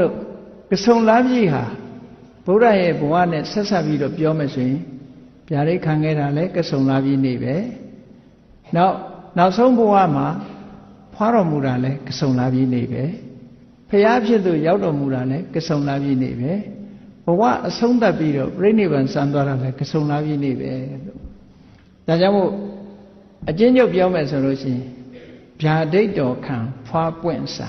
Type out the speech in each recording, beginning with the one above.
မို့လို့ကဆုံလားပြည့်ဟာဗုဒ္ဓရဲ့ဘဝနဲ့ဆက်ဆက်ပြီးတော့ပြောမယ်ဆိုရင်ဗျာဒိတ်ခံခဲ့တာလဲကဆုံလားပြည့်နေပဲနောက်နောက်ဆုံးဘဝမှာဖွားတော်မူတာလဲကဆုံလားပြည့်နေပဲဖျားဖြစ်သူရောက်တော်မူတာလဲကဆုံလားပြည့်နေပဲဘဝအဆုံးသတ်ပြီးတော့ပြိဋိဘံစံသွားတာလဲကဆုံလားပြည့်နေပဲလို့ဒါကြောင့်မို့အကျဉ်းချုပ်ပြောမယ်ဆိုလို့ရှိရင်ဗျာဒိတ်တော်ခံဖွားပွင့်စံ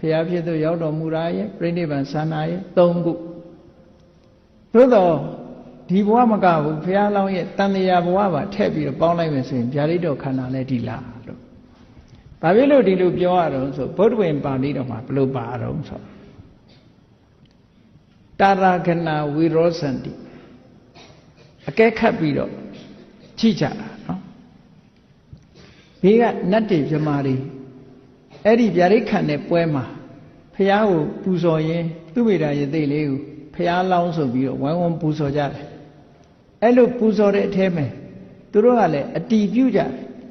ဖျားဖြစ်သူရောက်တော်မူတာရဲ့ပြိဋိဘံဆန္နာရဲ့၃ခုသို့တော့ဒီဘဝမကဘူးဖျားလောင်းရဲ့တန်တရာဘဝပါထည့်ပြီးတော့ပေါင်းလိုက်မယ်ဆိုရင်ဗျာဒိတ်တော်ခန္ဓာလည်းဒီလားလို့ဘာဖြစ်လို့ဒီလိုပြောရတော့ဆိုဗုဒ္ဓဝင်ပါဠိတော်မှာဘယ်လိုပါတော့ဆိုတာရဂနာဝိရောစန္တိအကဲခတ်ပြီးတော့ကြည့်ကြတာနော်ဘေးကနတ်တွေပြမာတွေ အဲ့ဒီဗျာဒိတ်ခံတဲ့ပွဲမှာဖះကိုပူဇော်ရင်သူ့မိတာရသိလေးကိုဖះလောင်းဆိုပြီးတော့ဝိုင်းဝန်းပူဇော်ကြတယ်အဲ့လိုပူဇော်တဲ့အထဲမှာသူတို့ကလည်းအတီးပြုကြတယ်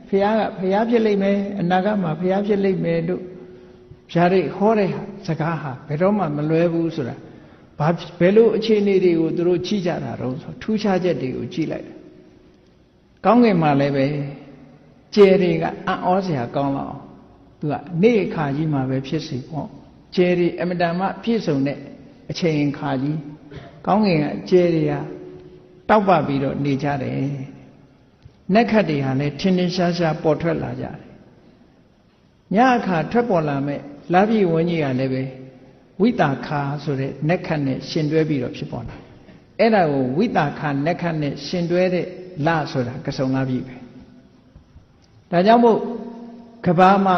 ဖះကဖះဖြစ်လိမ့်မယ်အနာဂတ်မှာဖះဖြစ်လိမ့်မယ်တို့ဗျာဒိတ်ဟောတဲ့စကားဟာဘယ်တော့မှမလွဲဘူးဆိုတာဘာဘယ်လိုအခြေအနေတွေကိုသူတို့ကြည့်ကြတာတော့ဆိုထူးခြားချက်တွေကိုကြည့်လိုက်တယ်ကောင်းကင်မှာလည်းပဲကျယ်တွေကအံ့ဩစရာကောင်းလောက်အောင် သူကနေ့ခါကြီးမှာပဲဖြစ်စီပေါ့ကျယ်တွေအမတန်မှပြည့်စုံတဲ့အချိန်ခါကြီးကောင်းကင်ကကျယ်တွေကတောက်ပပြီးတော့နေကြတယ်နက်ခတ်တွေဟာလည်းထင်းထင်းရှားရှားပေါ်ထွက်လာကြတယ်ညအခါထွက်ပေါ်လာမဲ့လာပြီဝန်းကြီးကလည်းပဲဝိတာခာဆိုတဲ့နက်ခတ်နဲ့ရှင်တွဲပြီးတော့ဖြစ်ပေါ်လာအဲ့ဒါကိုဝိတာခာနက်ခတ်နဲ့ရှင်တွဲတဲ့လဆိုတာကစုံလာပြီပဲဒါကြောင့်မို့ကဘာမှာ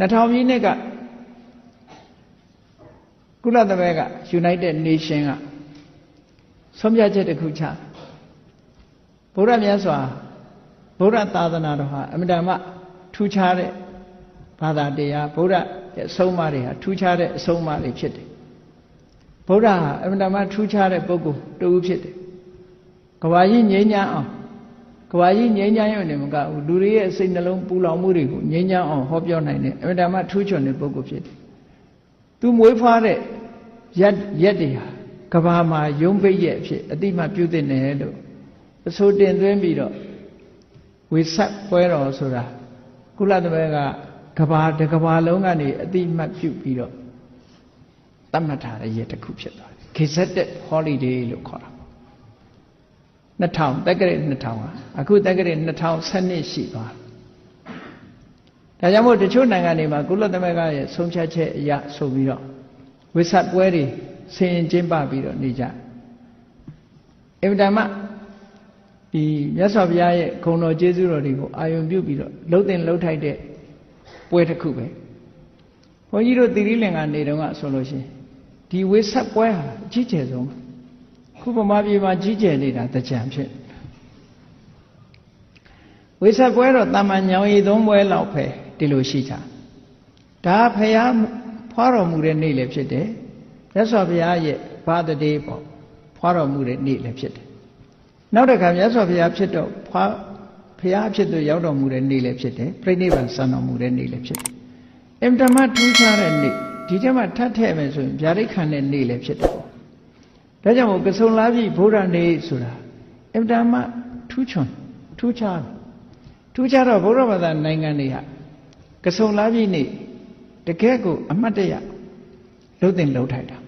2000ပြည့်နှစ်ကကုလသမဂ္ဂ United Nation ကဆုံးဖြတ်ချက်တစ်ခုချဗုဒ္ဓမြတ်စွာဗုဒ္ဓသာသနာတော်ဟာအမြဲတမ်းထူးခြားတဲ့ဘာသာတရားဗုဒ္ဓရဲ့အဆုံးအမတွေဟာထူးခြားတဲ့အဆုံးအမတွေဖြစ်တယ်ဗုဒ္ဓဟာအမြဲတမ်းထူးခြားတဲ့ပုဂ္ဂိုလ်တူဖြစ်တယ်ကဘာကြီးငြိမ်းချမ်းအောင် ကဘာကြီးငြိမ်းချမ်းရုံနဲ့မကဘူးလူတွေရဲ့စိတ်နှလုံးပူလောင်မှုတွေကိုငြိမ်းချမ်းအောင်ဟောပြောနိုင်တဲ့အမြဲတမ်းထူးချွန်တဲ့ပုဂ္ဂိုလ်ဖြစ်တယ်သူမွေးဖွားတဲ့ရက်ရက်တွေဟာကဘာမှာယုံပိတ်ရဲ့အဖြစ်အတိမပြုတ်တဲ့နယ်လို့အဆိုတင်သွင်းပြီးတော့ဝေဆက်ပွဲတော်ဆိုတာကုလသမဂ္ဂကဘာတကဘာလုံးကနေအတိမတ်ပြုတ်ပြီးတော့တတ်မှတ်ထားတဲ့ရက်တစ်ခုဖြစ်သွားတယ် Gazetted Holiday လို့ခေါ်တာ 2000တက္ကရာ2000ဟာအခုတက္ကရာ2012ရှိသွားဒါကြောင့်မို့တချို့နိုင်ငံတွေမှာကုလသမဂ္ဂရဲ့ဆုံးဖြတ်ချက်အရဆိုပြီးတော့ဝိဆက်ပွဲတွေဆင်ရင်ကျင်းပပြီးတော့နေကြအင်တာမဒီမြတ်စွာဘုရားရဲ့ဂုဏ်တော်ကျေးဇူးတော်တွေကိုအာယုံပြုပြီးတော့လှုပ်တင်လှုပ်ထိုက်တဲ့ပွဲတစ်ခုပဲဘုန်းကြီးတို့တိရိလင်္ကာနေတုန်းကဆိုလို့ရှိရင်ဒီဝိဆက်ပွဲဟာအကြီးကျယ်ဆုံး ခုပမာပြေမှာကြီးကျယ်နေတာတကြံဖြစ်ဝိဆက်ပွဲတော့တာမန်ညောင်ရည်သုံးပွဲလောက်ပဲဒီလိုရှိကြဒါဖရာဖွားတော်မူတဲ့နေ့လည်းဖြစ်တယ်မြတ်စွာဘုရားရဲ့ဘာတတေးပေါ့ဖွားတော်မူတဲ့နေ့လည်းဖြစ်တယ်နောက်တစ်ခါမြတ်စွာဘုရားဖြစ်တော့ဖွားဘုရားဖြစ်သူရောက်တော်မူတဲ့နေ့လည်းဖြစ်တယ်ပြိဋိဘံစံတော်မူတဲ့နေ့လည်းဖြစ်တယ်အင်တမထူးခြားတဲ့နေ့ဒီထဲမှာထပ်ထည့်မယ်ဆိုရင်ဗျာဒိတ်ခံတဲ့နေ့လည်းဖြစ်တယ်ပေါ့ ဒါကြောင့်မို့ကဆုံလာပြီဗုဒ္ဓနေ့ဆိုတာအင်တမထူးချွန်ထူးခြားထူးခြားတော့ဗုဒ္ဓဘာသာနိုင်ငံတွေဟာကဆုံလာပြီနေ့တကယ့်ကိုအမှတ်တရလှုပ်တင်လှုပ်ထိုက်တာ